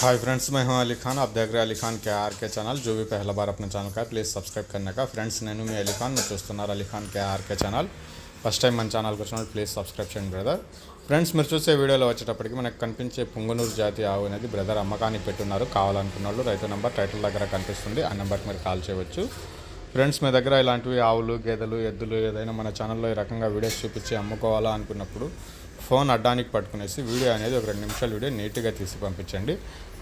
Hi friends मैं हूं अली खान आप देख रहे हैं अली खान के आर के चैनल जो भी पहला बार अपने ఛానల్ का ప్లీజ్ సబ్స్క్రైబ్ करने का ఫ్రెండ్స్ నేను మీ అలీ ఖాన్ మీరు చూస్తున్నారు Ali Khan K RK channel first time మన ఛానల్కి వచ్చినప్పుడు ప్లీజ్ సబ్స్క్రైబ్ చేయండి బ్రదర్ ఫ్రెండ్స్ మీరు చూసే వీడియోలో వచ్చేటప్పటికి మనకు కనిపించే పుంగనూరు జాతి ఆవు అనేది బ్రదర్ అమ్మకానికి పెట్టున్నారు కావాలనుకున్న వాళ్ళు రైతు నెంబర్ టైటిల్ దగ్గర కనిపిస్తుంది ఆ నెంబర్కి మీరు కాల్ చేయవచ్చు ఫ్రెండ్స్ మీ దగ్గర ఇలాంటివి ఆవులు గేదెలు ఎద్దులు ఏదైనా మన ఛానల్లో ఈ రకంగా వీడియోస్ చూపించి అమ్ముకోవాలా అనుకున్నప్పుడు ఫోన్ అడ్డానికి పట్టుకునేసి వీడియో అనేది ఒక రెండు నిమిషాల వీడియో నీట్గా తీసి పంపించండి.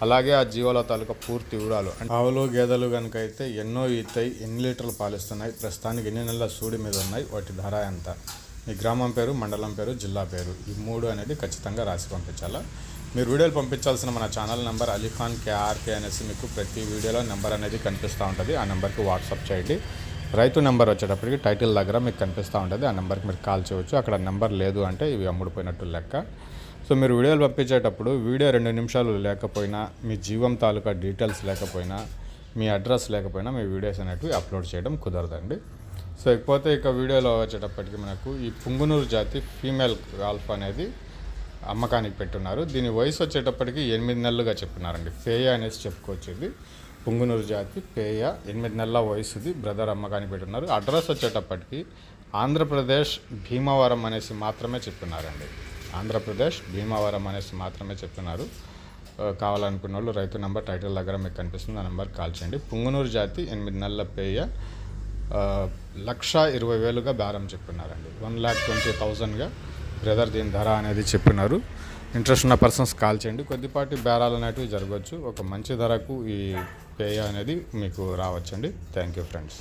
అలాగే ఆ జీవాల తాలూకా పూర్తి వివరాలు. ఆవులు గేదెలు కనుక అయితే ఎన్నో ఈతాయి ఎన్ని లీటర్లు పాలిస్తున్నాయి ప్రస్తుతానికి ఎన్ని నెలల సూడి మీద ఉన్నాయి వాటి ధర ఎంత? మీ గ్రామం పేరు మండలం పేరు జిల్లా పేరు ఈ మూడు అనేది ఖచ్చితంగా రాసి పంపించాలా? మీరు వీడియోలు పంపించాల్సిన మన ఛానల్ నెంబర్ అలీఖాన్ కేఆర్కే అనేసి మీకు ప్రతి వీడియోలో నెంబర్ అనేది కనిపిస్తూ ఉంటుంది. ఆ నెంబర్కి వాట్సాప్ చేయండి. రైతు నెంబర్ వచ్చేటప్పటికి టైటిల్ దగ్గర మీకు కనిపిస్తూ ఉంటుంది. ఆ నెంబర్కి మీరు కాల్ చేయవచ్చు అక్కడ నెంబర్ లేదు అంటే ఇవి అమ్ముడుపోయినట్టు లెక్క. సో మీరు వీడియోలు పంపించేటప్పుడు వీడియో రెండు నిమిషాలు లేకపోయినా మీ జీవం తాలూకా డీటెయిల్స్ లేకపోయినా మీ అడ్రస్ లేకపోయినా మీ వీడియోస్ అనేటివి అప్లోడ్ చేయడం కుదరదండి. సో ఇకపోతే ఇక వీడియోలో వచ్చేటప్పటికి మనకు ఈ పుంగునూరు జాతి ఫీమేల్ గాల్ఫ్ అనేది అమ్మకానికి పెట్టున్నారు. దీని వయసు వచ్చేటప్పటికి ఎనిమిది నెలలుగా చెప్తున్నారండి. పేయ అనేసి చెప్పుకోవచ్చు ఇది పుంగునూరు జాతి పేయ ఎనిమిది నెలల వయసుది బ్రదర్ అమ్మకానికి పెట్టున్నారు. అడ్రస్ వచ్చేటప్పటికి ఆంధ్రప్రదేశ్ భీమవరం అనేసి మాత్రమే చెప్తున్నారండి. ఆంధ్రప్రదేశ్ భీమవరం అనేసి మాత్రమే చెప్తున్నారు. కావాలనుకున్న వాళ్ళు రైతు నెంబర్ టైటిల్ దగ్గర మీకు కనిపిస్తుంది. ఆ నెంబర్ కాల్ చేయండి. పుంగునూరు జాతి ఎనిమిది నెలల పేయ లక్ష ఇరవై వేలుగా బేరం చెప్పినారండి. వన్ ల్యాక్ ట్వంటీ థౌజండ్గా బ్రదర్ దీని ధర అనేది చెప్పినారు. ఇంట్రెస్ట్ ఉన్న పర్సన్స్ కాల్ చేయండి. కొద్దిపాటి బేరాలు అనేటివి జరగవచ్చు. ఒక మంచి ధరకు ఈ పేయ అనేది మీకు రావచ్చండి. Thank you friends.